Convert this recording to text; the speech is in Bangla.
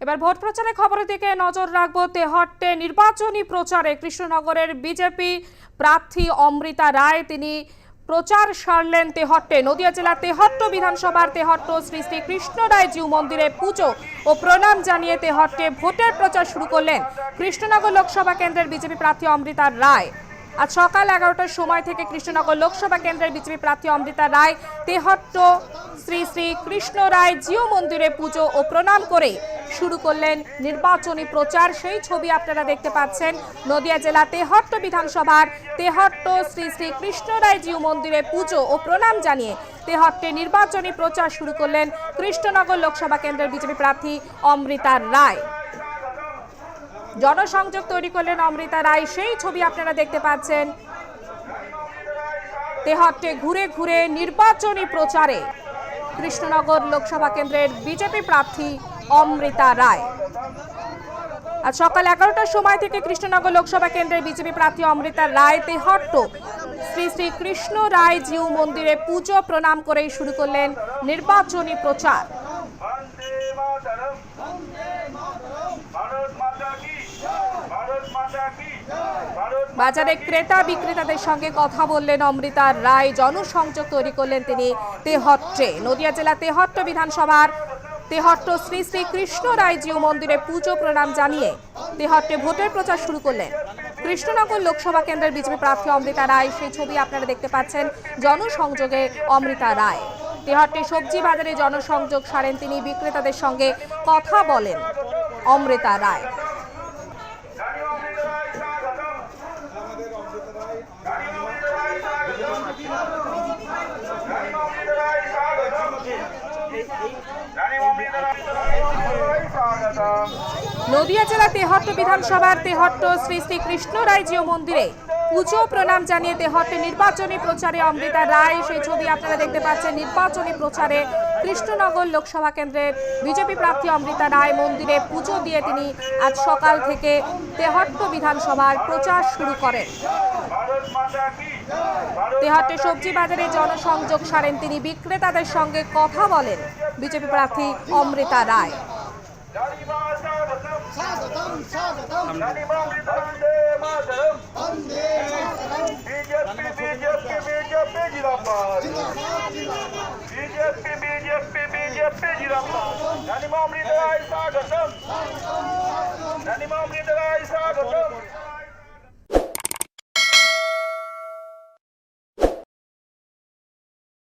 এবার ভোট প্রচারে খবরের দিকে নজর রাখব। তেহট্টে নির্বাচনী প্রচারে কৃষ্ণনগরের বিজেপি প্রার্থী অমৃতা রায়, তিনি প্রচার সারলেন তেহট্টে। নদিয়া জেলার তেহট্ট বিধানসভার তেহট্ট শ্রী শ্রী কৃষ্ণ রায় জিউ মন্দিরে পুজো ও প্রণাম জানিয়ে তেহট্টে ভোটের প্রচার শুরু করলেন কৃষ্ণনগর লোকসভা কেন্দ্রের বিজেপি প্রার্থী অমৃতা রায়। আজ সকাল এগারোটার সময় থেকে কৃষ্ণনগর লোকসভা কেন্দ্রের বিজেপি প্রার্থী অমৃতা রায় তেহট্ট শ্রী শ্রী কৃষ্ণ রায় জিও মন্দিরে পুজো ও প্রণাম করে শুরু করলেন নির্বাচনী প্রচার। সেই ছবি আপনারা দেখতে পাচ্ছেন। নদিয়া জেলা তেহট্ট বিধানসভার তেহট্ট শ্রী শ্রী কৃষ্ণ রায় জিও মন্দিরে পুজো ও প্রণাম জানিয়ে তেহট্টে নির্বাচনী প্রচার শুরু করলেন কৃষ্ণনগর লোকসভা কেন্দ্রের বিজেপি প্রার্থী অমৃতা রায়। জনসংযোগ তৈরি করলেন অমৃতা রায়। সেই ছবি আপনারা দেখতে পাচ্ছেন। তেহট্টে ঘুরে ঘুরে নির্বাচনী প্রচারে কৃষ্ণনগর লোকসভা কেন্দ্রের বিজেপি প্রার্থী অমৃতা রায়। আজ সকাল এগারোটার সময় থেকে কৃষ্ণনগর লোকসভা কেন্দ্রের বিজেপি প্রার্থী অমৃতা রায় তেহট্ট। শ্রী শ্রী কৃষ্ণ রায় জিউ মন্দিরে পুজো প্রণাম করেই শুরু করলেন নির্বাচনী প্রচার। বাজারে ক্রেতা বিক্রেতাদের সঙ্গে কথা বললেন অমৃতা রায়, জনসংযোগ তৈরি করলেন তিনি তেহট্টে। নদিয়া জেলা তেহট্ট বিধানসভার তেহট্ট শ্রী শ্রী কৃষ্ণ রায়জিও মন্দিরে পুজো প্রণাম জানিয়ে তেহট্টে ভোটের প্রচার শুরু করলেন। কৃষ্ণনগর লোকসভা কেন্দ্রের বিজেপি প্রার্থী অমৃতা রায়, সেই ছবি আপনারা দেখতে পাচ্ছেন জনসংযোগে অমৃতা রায়। তেহট্টে সবজি বাজারে জনসংযোগ সারেন তিনি, বিক্রেতাদের সঙ্গে কথা বলেন অমৃতা রায়। নদিয়া জেলা তেহট্ট বিধানসভার তেহট্ট শ্রী শ্রী কৃষ্ণ রায়জীয় মন্দিরে পুজো প্রণাম জানিয়ে তেহট্টে নির্বাচনী প্রচারে অমৃতা রায়। সেই ছবি আপনারা দেখতে পাচ্ছেন। নির্বাচনী প্রচারে কৃষ্ণনগর লোকসভা কেন্দ্রের বিজেপি প্রার্থী অমৃতা রায় মন্দিরে পুজো দিয়ে তিনি আজ সকাল থেকে তেহট্ট বিধানসভার প্রচার শুরু করেন। তেহট্টে সবজি বাজারে জনসংযোগ সারেন তিনি। বিক্রেতাদের সঙ্গে কথা বলেন বিজেপি প্রার্থী অমৃতা রায়। Nani mom ni dai sagatam Nani mom ni